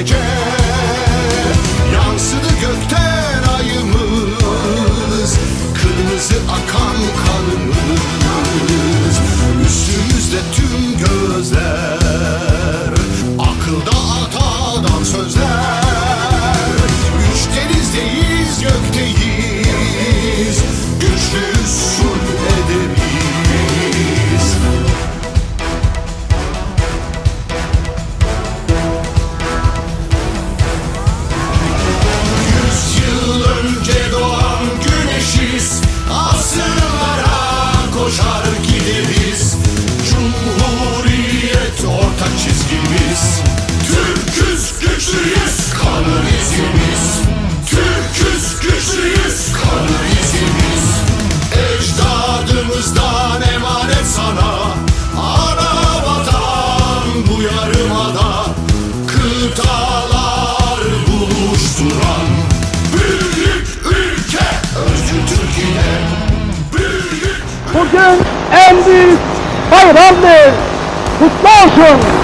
Jedziemy Kıtalar buluşturan büyük ülke özgür Türkiye Bugün en büyük bayramdır. Kutlu olsun.